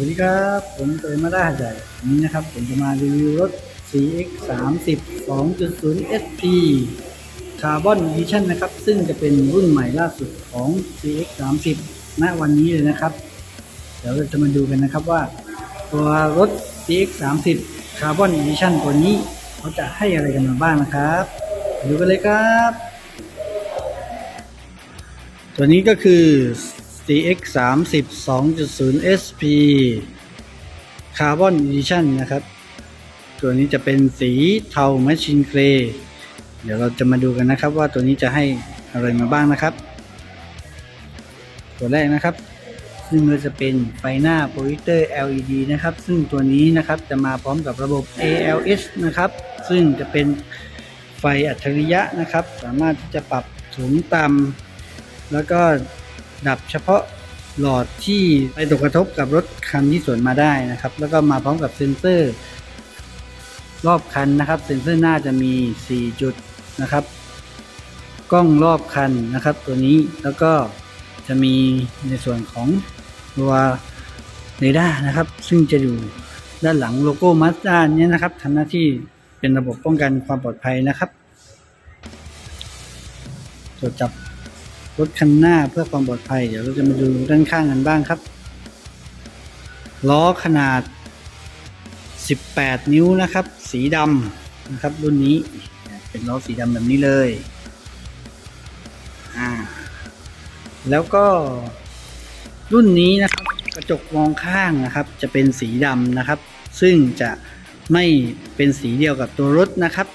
วัสดีครับ ผมเตยมาด้าหัดใหญ่วันนี้นะครับ ผมจะมารีวิวรถ CX 3 0 2.0 SP Carbon Edition นะครับ ซึ่งจะเป็นรุ่นใหม่ล่าสุดของ CX 3 0ณวันนี้เลยนะครับ เดี๋ยวเราจะมาดูกันนะครับว่า ตัวรถ CX 3 0 Carbon Edition ตัวนี้ เขาจะให้อะไรกันมาบ้างนะครับไปดูกันเลยครับ ตัวนี้ก็คือ CX 3 0 2.0 SP Carbon Edition นะครับ ตัวนี้จะเป็นสีเทา Machine Gray เดี๋ยวเราจะมาดูกันนะครับว่าตัวนี้จะให้อะไรมาบ้างนะครับ ตัวแรกนะครับ ซึ่งก็จะเป็นไฟหน้าโปรเจคเตอร์ LED นะครับ ซึ่งตัวนี้นะครับจะมาพร้อมกับระบบ ALS นะครับ ซึ่งจะเป็นไฟอัจฉริยะนะครับ สามารถที่จะปรับสูงต่ำแล้วก็ ดับเฉพาะหลอดที่ไปตกกระทบกับรถคันที่สวนมาได้นะครับ แล้วก็มาพร้อมกับเซ็นเซอร์ รอบคันนะครับ เซ็นเซอร์หน้าจะมี 4 จุดนะครับ กล้องรอบคันนะครับ ตัวนี้แล้วก็จะมีในส่วนของตัวเรดาร์นะครับ ซึ่งจะอยู่ด้านหลังโลโก้มาสด้านี้นะครับทำหน้าที่เป็นระบบป้องกันความปลอดภัยนะครับตรวจจับ รถคันหน้าเพื่อความปลอดภัย เดี๋ยวเราจะมาดูด้านข้างกันบ้างครับ ล้อขนาด 18 นิ้วนะครับ สีดำนะครับรุ่นนี้เป็นล้อสีดำแบบนี้เลยอ่าแล้วก็รุ่นนี้นะครับกระจกมองข้างนะครับ จะเป็นสีดำนะครับ ซึ่งจะไม่เป็นสีเดียวกับตัวรถนะครับ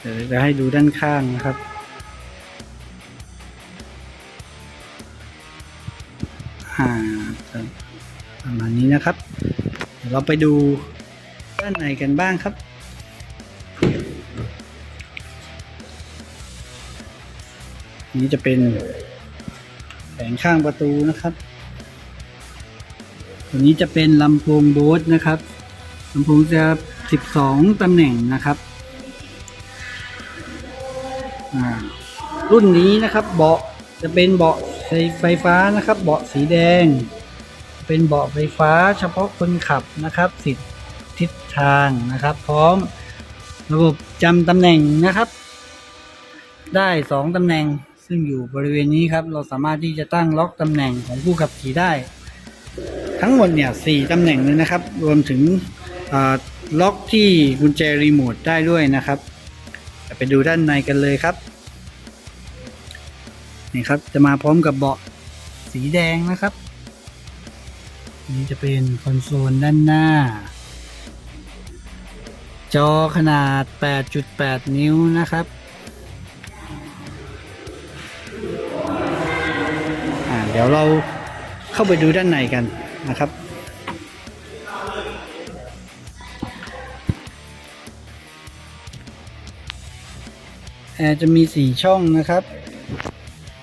เดี๋ยวจะให้ดูด้านข้างนะครับ อ่าประมาณนี้นะครับ เดี๋ยวเราไปดูด้านในกันบ้างครับนี่จะเป็นแผงข้างประตูนะครับ ตัวนี้จะเป็นลำโพงโบสนะครับลำโพงจะ 12 ตำแหน่งนะครับ รุ่นนี้นะครับ เบาะจะเป็นเบาะไฟฟ้านะครับ เบาะสีแดง เป็นเบาะไฟฟ้าเฉพาะคนขับนะครับสิทธิทิศทางนะครับ พร้อมระบบจำตำแหน่งนะครับ ได้สองตำแหน่งซึ่งอยู่บริเวณนี้ครับ เราสามารถที่จะตั้งล็อกตำแหน่งของผู้ขับขี่ได้ ทั้งหมดเนี่ยสี่ตำแหน่งเลยนะครับ รวมถึงล็อกที่กุญแจรีโมทได้ด้วยนะครับ ไปดูด้านในกันเลยครับ นี่ครับจะมาพร้อมกับเบาะสีแดงนะครับ นี่จะเป็นคอนโซลด้านหน้า จอขนาด 8.8 นิ้วนะครับอ่าเดี๋ยวเราเข้าไปดูด้านในกันนะครับ แอร์จะมี 4 ช่องนะครับ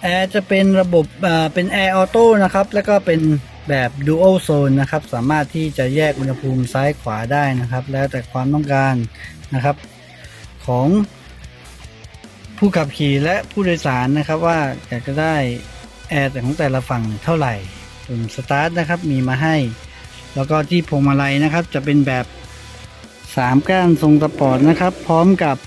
แอร์จะเป็นระบบเป็นแอร์ออโต้นะครับ แล้วก็เป็นแบบ Dual Zone นะครับ สามารถที่จะแยกอุณหภูมิซ้ายขวาได้นะครับ แล้วแต่ความต้องการนะครับ ของผู้ขับขี่และผู้โดยสารนะครับว่าอยากจะได้แอร์ของแต่ละฝั่งเท่าไหร่ปุ่มสตาร์ทนะครับมีมาให้ แล้วก็ที่พวงมาลัยนะครับ จะเป็นแบบ 3 ก้านทรงสปอร์ตนะครับ พร้อมกับ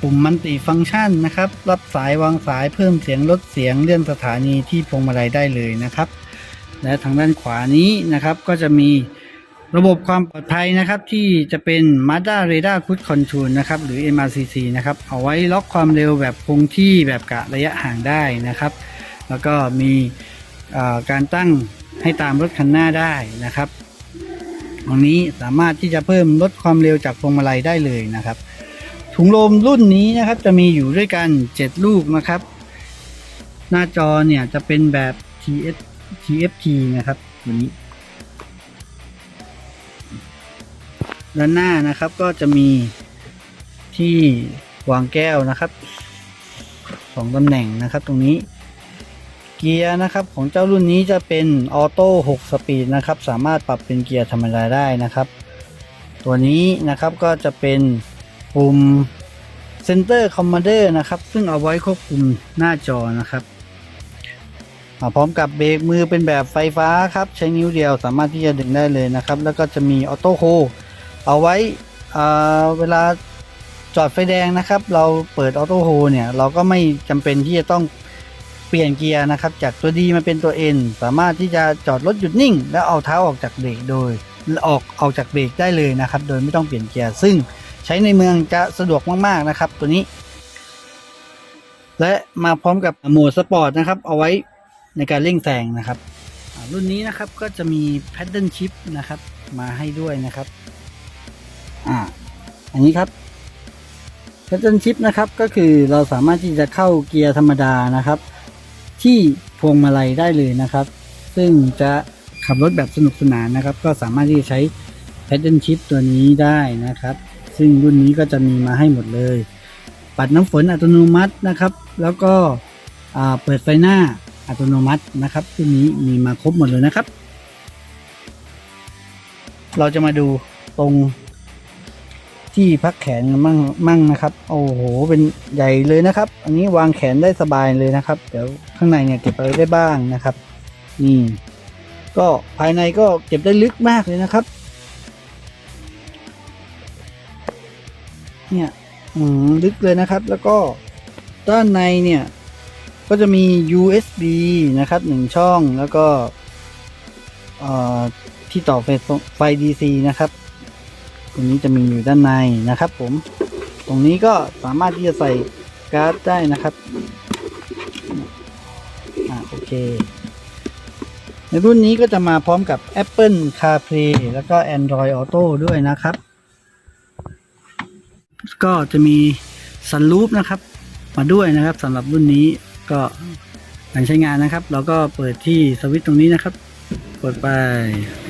ปุ่มมัลติฟังก์ชันนะครับ รับสายวางสายเพิ่มเสียงลดเสียงเลื่อนสถานีที่พวงมาลัยได้เลยนะครับ และทางด้านขวานี้นะครับก็จะมีระบบความปลอดภัยนะครับที่จะเป็น Mazda Radar Cruise Control นะครับหรือ MRCC นะครับเอาไว้ล็อกความเร็วแบบคงที่แบบกะระยะห่างได้นะครับ แล้วก็มีการตั้งให้ตามรถคันหน้าได้นะครับตรงนี้สามารถที่จะเพิ่มลดความเร็วจากพวงมาลัยได้เลยนะครับ ถุงลมรุ่นนี้นะครับจะมีอยู่ด้วยกัน 7 ลูกนะครับ หน้าจอเนี่ยจะเป็นแบบ TS TFT นะครับตัวนี้ ด้านหน้านะครับก็จะมีที่วางแก้วนะครับสองตำแหน่งนะครับตรงนี้ เกียร์นะครับของเจ้ารุ่นนี้จะเป็นออโต้6สปีดนะครับ สามารถปรับเป็นเกียร์ธรรมดาได้นะครับ ตัวนี้นะครับก็จะเป็น ปุ่ม Center Commander นะครับ ซึ่งเอาไว้ควบคุมหน้าจอนะครับพร้อมกับเบรกมือเป็นแบบไฟฟ้าครับ ใช้นิ้วเดียวสามารถที่จะดึงได้เลยนะครับ แล้วก็จะมีออโต้โฮเอาไว้เวลาจอดไฟแดงนะครับ เราเปิดออโต้โฮเนี่ยเราก็ไม่จำเป็นที่จะต้องเปลี่ยนเกียร์นะครับ จากตัวดีมาเป็นตัว N สามารถที่จะจอดรถหยุดนิ่ง แล้วเอาเท้าออกจากเบรกโดยออกออกจากเบรกได้เลยนะครับ โดยไม่ต้องเปลี่ยนเกียร์ซึ่ง ใช้ในเมืองจะสะดวกมากๆนะครับ ตัวนี้ และมาพร้อมกับโหมดสปอร์ตนะครับ เอาไว้ในการเร่งแซงนะครับรุ่นนี้นะครับก็จะมี paddle shift นะครับ มาให้ด้วยนะครับอ่าอันนี้ครับ paddle shift นะครับก็คือเราสามารถที่จะเข้าเกียร์ธรรมดานะครับ ที่พวงมาลัยได้เลยนะครับ ซึ่งจะขับรถแบบสนุกสนานนะครับ ก็สามารถที่จะใช้ paddle shift ตัวนี้ได้นะครับ ซึ่งรุ่นนี้ก็จะมีมาให้หมดเลย ปัดน้ำฝนอัตโนมัตินะครับ แล้วก็เปิดไฟหน้าอัตโนมัตินะครับรุ่นนี้มีมาครบหมดเลยนะครับ เราจะมาดูตรงที่พักแขนมั่งมั่งนะครับ โอ้โห เป็นใหญ่เลยนะครับ อันนี้วางแขนได้สบายเลยนะครับ เดี๋ยวข้างในเนี่ยเก็บอะไรได้บ้างนะครับ นี่ ก็ภายในก็เก็บได้ลึกมากเลยนะครับ เนี่ยอืมลึกเลยนะครับ แล้วก็ด้านในเนี่ย ก็จะมี USB นะครับหนึ่งช่องแล้วก็ที่ต่อไฟไฟ DC นะครับ ตรงนี้จะมีอยู่ด้านในนะครับ ผม ตรงนี้ก็สามารถที่จะใส่การ์ดได้นะครับอ่าโอเค ในรุ่นนี้ก็จะมาพร้อมกับ Apple CarPlay แล้วก็ Android Auto ด้วยนะครับ ก็จะมีสันลูปนะครับ มาด้วยนะครับสำหรับรุ่นนี้ก็การใช้งานนะครับ เราก็เปิดที่สวิตช์ตรงนี้นะครับ กดไป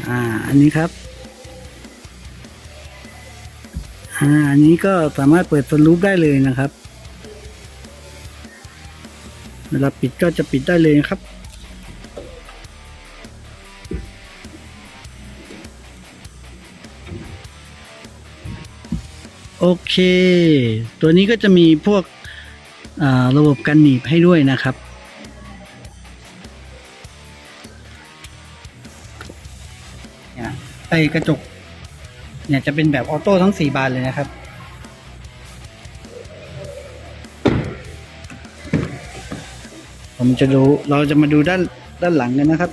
อ่าอันนี้ครับอ่าอันนี้ก็สามารถเปิดสันลูปได้เลยนะครับเวลาปิดก็จะปิดได้เลยนะครับ โอเค ตัวนี้ก็จะมีพวกระบบกันหนีบให้ด้วยนะครับ ไอกระจก เนี่ยจะเป็นแบบออโต้ทั้งสี่บานเลยนะครับผมจะดูเราจะมาดูด้านด้านหลังกันนะครับ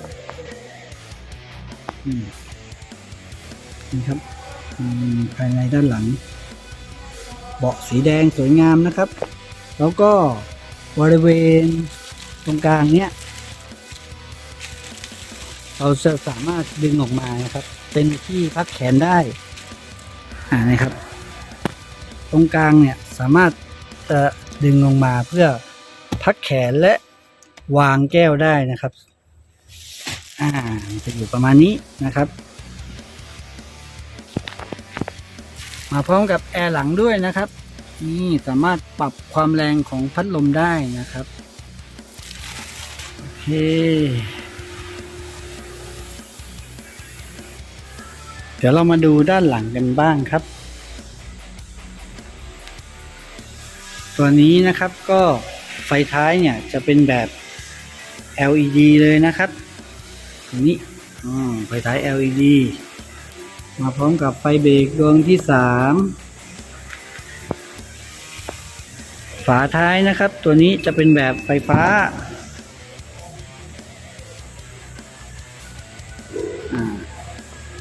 นี่ครับภายในด้านหลัง เบาะสีแดงสวยงามนะครับ แล้วก็บริเวณตรงกลางเนี้ยเราจะสามารถดึงออกมานะครับ เป็นที่พักแขนได้อ่านะครับ ตรงกลางเนี่ยสามารถจะดึงลงมาเพื่อพักแขนและวางแก้วได้นะครับ อ่าจะอยู่ประมาณนี้นะครับ มาพร้อมกับแอร์หลังด้วยนะครับ นี่สามารถปรับความแรงของพัดลมได้นะครับโอเคเดี๋ยวเรามาดูด้านหลังกันบ้างครับ ตัวนี้นะครับก็ไฟท้ายเนี่ยจะเป็นแบบ LED เลยนะครับตัวนี้อ๋อไฟท้าย LED มาพร้อมกับไฟเบรกดวงที่สามฝาท้ายนะครับ ตัวนี้จะเป็นแบบไฟฟ้า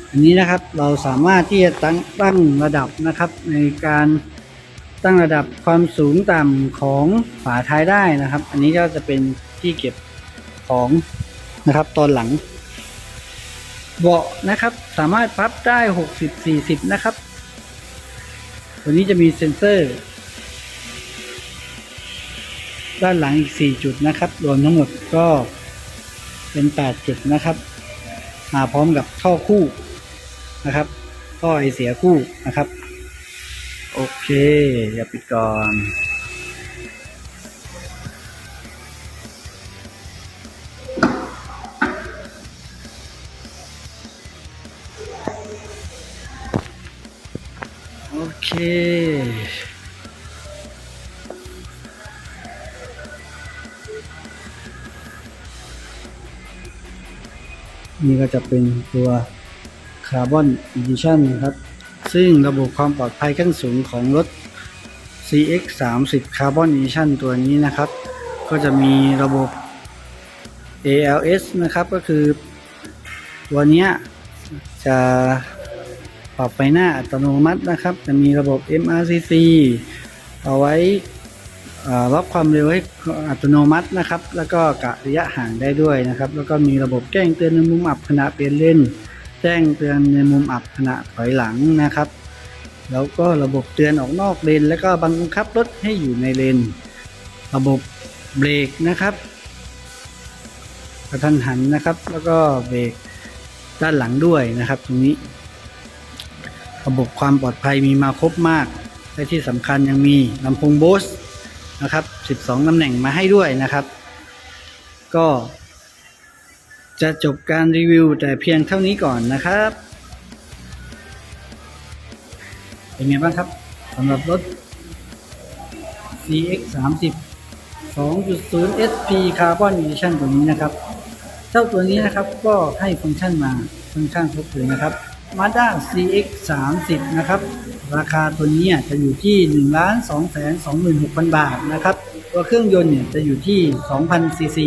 อันนี้นะครับเราสามารถที่จะตั้งตั้งระดับนะครับ ในการตั้งระดับความสูงต่ำของฝาท้ายได้นะครับ อันนี้ก็จะเป็นที่เก็บของนะครับตอนหลัง เบาะนะครับ สามารถพับได้ 60 40 นะครับ ตัวนี้จะมีเซ็นเซอร์ ด้านหลังอีก 4 จุดนะครับ รวมทั้งหมดก็เป็น 8 จุดนะครับ มาพร้อมกับท่อคู่นะครับ ท่อไอเสียคู่นะครับ โอเค อย่าปิดก่อน นี่ก็จะเป็นตัวคาร์บอนอีดิชันนะครับ ซึ่งระบบความปลอดภัยขั้นสูงของรถ CX 3 0 Carbon Edition ตัวนี้นะครับ ก็จะมีระบบ ALS นะครับ ก็คือ ตัวนี้จะ รับไฟหน้าอัตโนมัตินะครับ จะมีระบบ MRCC เอาไว้อ่ารับความเร็วให้อัตโนมัตินะครับ แล้วก็กะระยะห่างได้ด้วยนะครับ แล้วก็มีระบบแจ้งเตือนในมุมอับขณะเปลี่ยนเลนแจ้งเตือนในมุมอับขณะถอยหลังนะครับ แล้วก็ระบบเตือนออกนอกเลน แล้วก็บังคับรถให้อยู่ในเลน ระบบเบรกนะครับกระทันหันนะครับ แล้วก็เบรกด้านหลังด้วยนะครับ ตรงนี้ ระบบความปลอดภัยมีมาครบมาก และที่สำคัญยังมีลำโพงโบสนะครับ 12ตำแหน่งมาให้ด้วยนะครับ ก็ จะจบการรีวิวแต่เพียงเท่านี้ก่อนนะครับ เป็นไงบ้างครับสำหรับรถ CX 3 0 2.0 SP Carbon Edition ตัวนี้นะครับ เจ้าตัวนี้นะครับก็ให้ฟังก์ชันมาค่อนข้างครบเลยนะครับ Mazda CX 30นะครับ ราคาตัวนี้จะอยู่ที่ 1 2 2 6 0 0 0 บาทนะครับ ตัวเครื่องยนต์เนี่ยจะอยู่ที่ 2,000ซีซี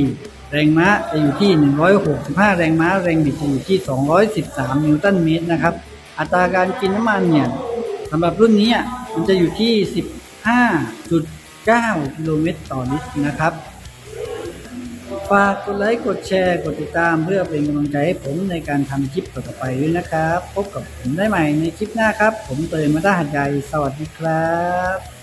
แรงม้าจะอยู่ที่ 165 แรงม้า แรงบิดจะอยู่ที่ 213 นิวตันเมตรนะครับ อัตราการกินน้ำมันเนี่ยสำหรับรุ่นนี้มันจะอยู่ที่ 15.9 กิโลเมตรต่อลิตรนะครับ ฝากกดไลค์ กดแชร์ กดติดตามเพื่อเป็นกำลังใจให้ผมในการทำคลิปต่อไปด้วยนะครับ พบกับผมได้ใหม่ในคลิปหน้าครับ ผมเตยมาด้าหัดใหญ่สวัสดีครับ